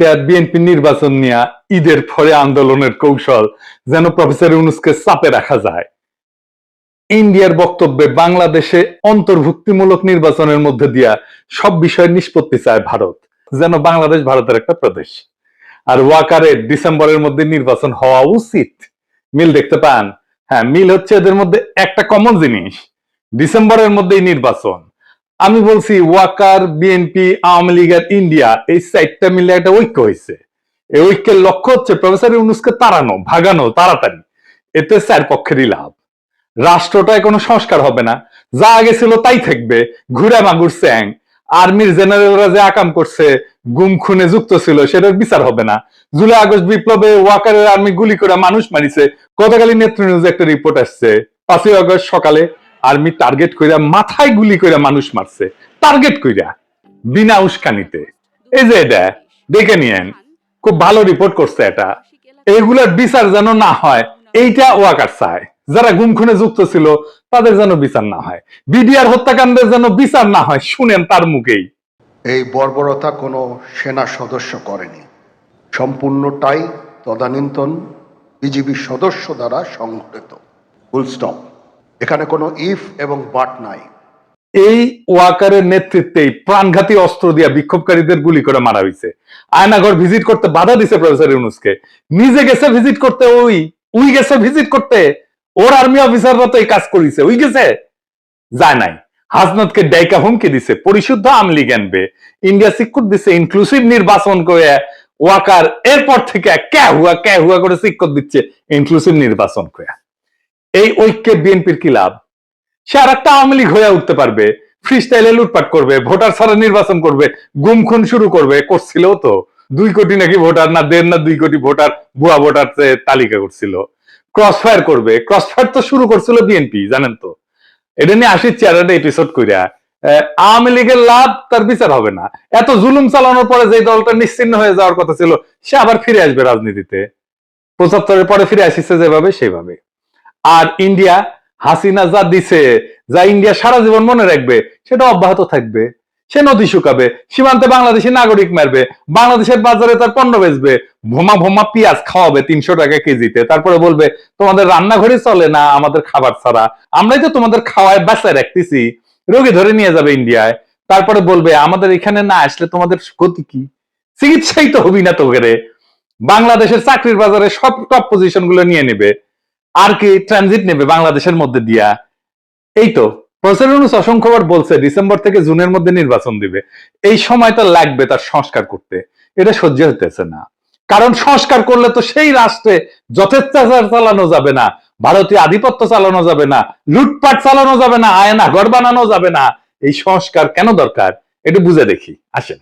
একটা বিএনপি নির্বাচন নিয়ে ঈদের পরে আন্দোলনের কৌশল যেন প্রফেসর ইউনুসকে চাপে রাখা যায়। ইন্ডিয়ার বক্তব্যে বাংলাদেশে অন্তর্ভুক্তিমূলক নির্বাচনের মধ্যে দিয়া সব বিষয়ের নিষ্পত্তি চায় ভারত, যেন বাংলাদেশ ভারতের একটা প্রদেশ। আর ওয়াকারে ডিসেম্বরের মধ্যে নির্বাচন হওয়া উচিত। মিল দেখতে পান? হ্যাঁ মিল হচ্ছে এদের মধ্যে একটা কমন জিনিস। ডিসেম্বরের মধ্যেই নির্বাচন। আমি বলছি ওয়াকার বিএনপি আওয়ামী লীগ আর ইন্ডিয়া এই সাইডটা মিলে একটা ঐক্য হয়েছে। এই ঐক্যের লক্ষ্য হচ্ছে প্রফেসর ইউনুসকে তাড়ানো, ভাগানো, তাড়াতাড়ি। এতে স্যার পক্ষেরই লাভ। রাষ্ট্রটায় কোনো সংস্কার হবে না। যা আগে ছিল তাই থাকবে। ঘুরে মাগুর স্যাং। আর্মির জেনারেলরা যে আকাম করছে, গুম খুনে যুক্ত ছিল, সেটার বিচার হবে না। জুলাই আগস্ট বিপ্লবে ওয়াকারের আর্মি গুলি করে মানুষ মারিছে। গতকালই নেত্র নিউজ একটা রিপোর্ট আসছে। পাঁচই আগস্ট সকালে আর্মি টার্গেট কইরা মাথায় গুলি কইরা মানুষ মারছে। টার্গেট কইরা। বিনা উস্কানিতে। এই যে এটা, দেখে নিয়েন। খুব ভালো রিপোর্ট করছে এটা। এগুলার বিচার যেন না হয়, এইটা ওয়াকার চায়। যারা গুম খুনে যুক্ত ছিল, তাদের যেন বিচার না হয়। বিডিআর হত্যাকাণ্ডের যেন বিচার না হয়, শুনেন তার মুখেই। এই বর্বরতা কোনো সেনা সদস্য করেনি। সম্পূর্ণটাই তদানীন্তন বিজিবি সদস্য দ্বারা সংঘটিত। ফুল স্টপ এখানে কোনো ইফ এবং বাট নাই। এই ওয়াকারের নেতৃত্বেই প্রাণঘাতী অস্ত্র দিয়া বিক্ষোভকারীদের গুলি করে মারা হয়েছে আয়নাঘর ভিজিট করতে বাধা দিছে প্রফেসর ইউনুসকে। নিজে গেছে ভিজিট করতে ওই, উই গেছে ভিজিট করতে, ওর আর্মি অফিসাররা তো এই কাজ করেছে, উই গেছে? যায় নাই। হাজনাতকে ডাইকা হুমকি দিছে, পরিশুদ্ধ আমলি আনবে। ইন্ডিয়া সিকুট দিছে ইনক্লুসিভ নির্বাচন করে ওয়াকার এরপর থেকে ক্যা হুয়া ক্যা হুয়া করে সিকুট দিচ্ছে ইনক্লুসিভ নির্বাচন করে এই ঐক্যে বিএনপির কি লাভ? সে আর একটা আওয়ামী লীগ হয়ে উঠতে পারবে ফ্রি স্টাইলে লুটপাট করবে, ভোটার ছাড়া নির্বাচন করবে গুম খুন শুরু করবে, করছিল তো। দুই কোটি নাকি ভোটার, না দেড় না দুই কোটি ভোটার, ভুয়া ভোটার তালিকা করছিল। ক্রস ফায়ার করবে ক্রস ফায়ার তো শুরু করছিল বিএনপি, জানেন তো। এটা নিয়ে আসি চেয়ারটা এপিসোড কইরা। আওয়ামী লীগের লাভ তার বিচার হবে না। এত জুলুম চালানোর পরে যে দলটা নিশ্চিন্ন হয়ে যাওয়ার কথা ছিল, সে আবার ফিরে আসবে রাজনীতিতে। পঁচাত্তরের পরে ফিরে আসিছে যেভাবে সেভাবে আর ইন্ডিয়া হাসিনা যা দিছে, যা ইন্ডিয়া সারা জীবন মনে রাখবে, সেটা অব্যাহত থাকবে। সে নদী শুকাবে, সীমান্তে বাংলাদেশি নাগরিক মারবে, বাংলাদেশের বাজারে তার পণ্য বেচবে, ভোমা ভোমা পেঁয়াজ খাওয়াবে তিনশো টাকা কেজিতে। তারপরে বলবে, তোমাদের রান্নাঘরে চলে না আমাদের খাবার ছাড়া। আমরাই তো তোমাদের খাওয়ায় বাঁচায় রাখতেছি। রোগী ধরে নিয়ে যাবে ইন্ডিয়ায়। তারপরে বলবে, আমাদের এখানে না আসলে তোমাদের ক্ষতি কি? চিকিৎসাই তো হবি না তোকে বাংলাদেশের চাকরির বাজারে সব টপ পজিশনগুলো নিয়ে নেবে। আর কি ট্রানজিট নেবে বাংলাদেশের মধ্যে দিয়া? এই তো প্রফেসর ইউনূস অসংখ্যবার বলছে, ডিসেম্বর থেকে জুনের মধ্যে নির্বাচন দিবে। এই সময়টা লাগবে তার সংস্কার করতে। এটা সহ্য হতেছে না। কারণ সংস্কার করলে তো সেই রাষ্ট্রে যথেচ্ছাচার চালানো যাবে না, ভারতীয় আধিপত্য চালানো যাবে না, লুটপাট চালানো যাবে না আয়না ঘর বানানো যাবে না। এই সংস্কার কেন দরকার? এটা বুঝে দেখি। আসেন।